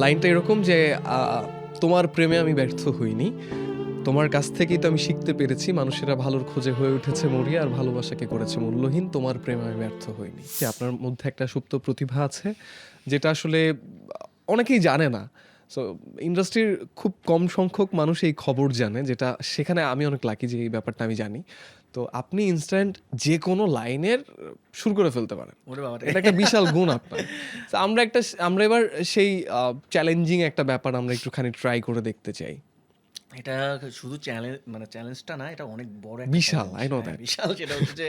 লাইনটা এরকম যে তোমার প্রেমে আমি ব্যর্থ হইনি। তোমার কাছ থেকেই তো আমি শিখতে পেরেছি, মানুষেরা ভালোর খোঁজে হয়ে উঠেছে মরিয়া, আর ভালোবাসাকে করেছে মূল্যহীন। তোমার প্রেমে আমি ব্যর্থ হইনি। যে, আপনার মধ্যে একটা সুপ্ত প্রতিভা আছে, যেটা আসলে অনেকেই জানে না। সো ইন্ডাস্ট্রির খুব কম সংখ্যক মানুষ এই খবর জানে, যেটা সেখানে আমি অনেক লাকি যে, এই ব্যাপারটা আমি জানি। তো আপনি ইনস্ট্যান্ট যে কোনো লাইনের শুরু করে ফেলতে পারেন। এটা একটা বিশাল গুণ আপনার। আমরা একটা আমরা এবার সেই চ্যালেঞ্জিং একটা ব্যাপার আমরা একটুখানি ট্রাই করে দেখতে চাই। এটা শুধু চ্যালেঞ্জ মানে চ্যালেঞ্জটা না এটা অনেক বড় একটা বিশাল। I know হ্যাঁ, বিশাল সেটা হচ্ছে যে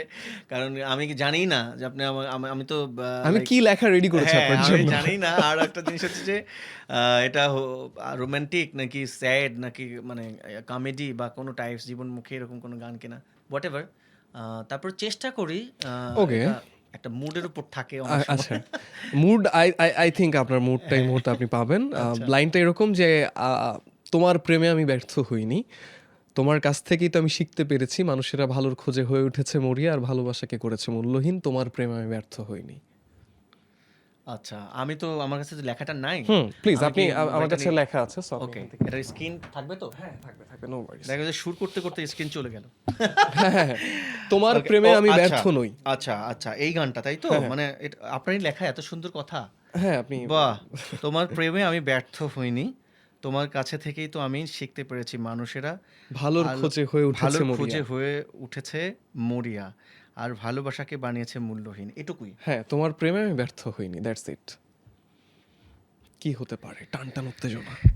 কারণ আমি কি জানি না যে আপনি আমা- আমা- আমি তো আমি কি লেখা রেডি করেছি হ্যাঁ, আপনার আমি জন্য জানি না আর একটা জিনিস হচ্ছে যে এটা রোমান্টিক নাকি স্যাড নাকি মানে কমেডি বা কোনো টাইপস জীবনমুখী এরকম কোনো গান কিনা হোয়াট এভার তারপর চেষ্টা করি Okay. একটা মুডের উপর থাকে। আচ্ছা মুড আই আই থিঙ্ক আপনার মুডটা এই মুহূর্তে আপনি পাবেন লাইনটা এরকম যে তোমার প্রেমে আমি ব্যর্থ হইনি। তোমার কাছ থেকেই তো আমি শিখতে পেরেছি মানুষেরা ভালোর খোঁজে হয়ে উঠেছে মরিয়া আর ভালোবাসাকে করেছে মূল্যহীন তোমার প্রেমে আমি ব্যর্থ হইনি। আচ্ছা আমি তো আমার কাছে তো লেখাটা নাই। হুম প্লিজ আপনি আমার কাছে লেখা আছে ওকে এটা স্ক্রিন থাকবে তো? হ্যাঁ থাকবে থাকবে নো ওয়ারিজ দেখা যায় শুট করতে করতে স্ক্রিন চলে গেল। তোমার প্রেমে আমি আচ্ছা, ব্যর্থ নই। আচ্ছা আচ্ছা এই গানটা তাই তো? মানে এটা- আপনারই লেখা এত সুন্দর কথা। হ্যাঁ আপনি বাহ তোমার প্রেমে আমি ব্যর্থ হইনি। তোমার কাছে থেকেই তো আমি শিখতে পেরেছি মানুষেরা। ভালোর ভালো- খোঁজে হয়ে উঠেছে ভালোর খুঁজে হয়ে উঠেছে মরিয়া। আর ভালোবাসাকে বানিয়েছে মূল্যহীন। এটুকুই। হ্যাঁ তোমার প্রেমে আমি ব্যর্থ হইনি দ্যাটস ইট। কি হতে পারে? টান টান উত্তেজনা।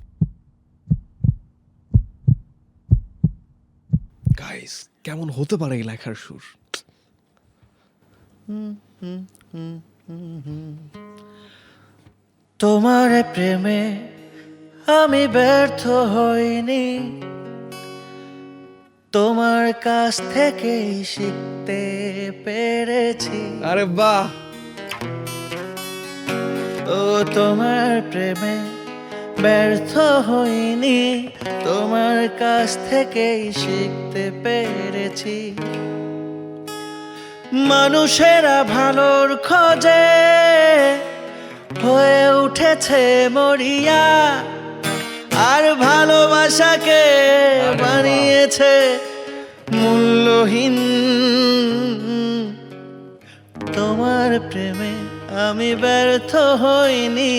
গাইস কেমন হতে পারে এই লেখার সুর? তোমার প্রেমে আমি ব্যর্থ হইনি। তোমার কাছ থেকেই শিখতে পেরেছি। আরে বাহ! ও তোমার প্রেমে ব্যর্থ হইনি। তোমার কাছ থেকেই শিখতে পেরেছি। মানুষেরা ভালোর খোঁজে হয়ে উঠেছে মরিয়া। আর ভালোবাসাকে। বানিয়েছে মূল্যহীন তোমার প্রেমে আমি ব্যর্থ হইনি,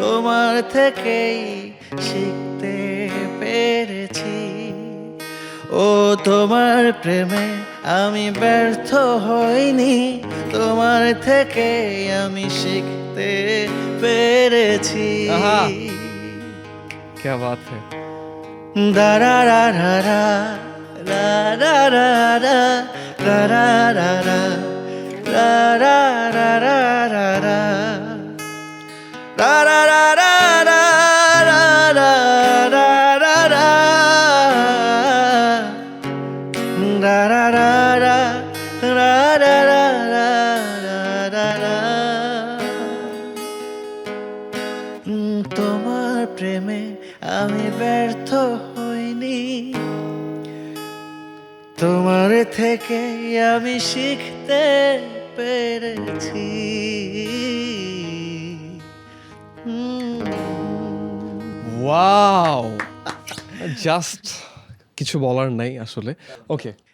তোমার থেকেই শিখতে পেরেছি ও, তোমার প্রেমে আমি ব্যর্থ হইনি, তোমার থেকে আমি শিখতে পেরেছি। क्या बात है? दरा रा হইনি। তোমার থেকে আমি শিখতে পেরেছি। ওয়াও জাস্ট কিছু বলার নাই আসলে। ওকে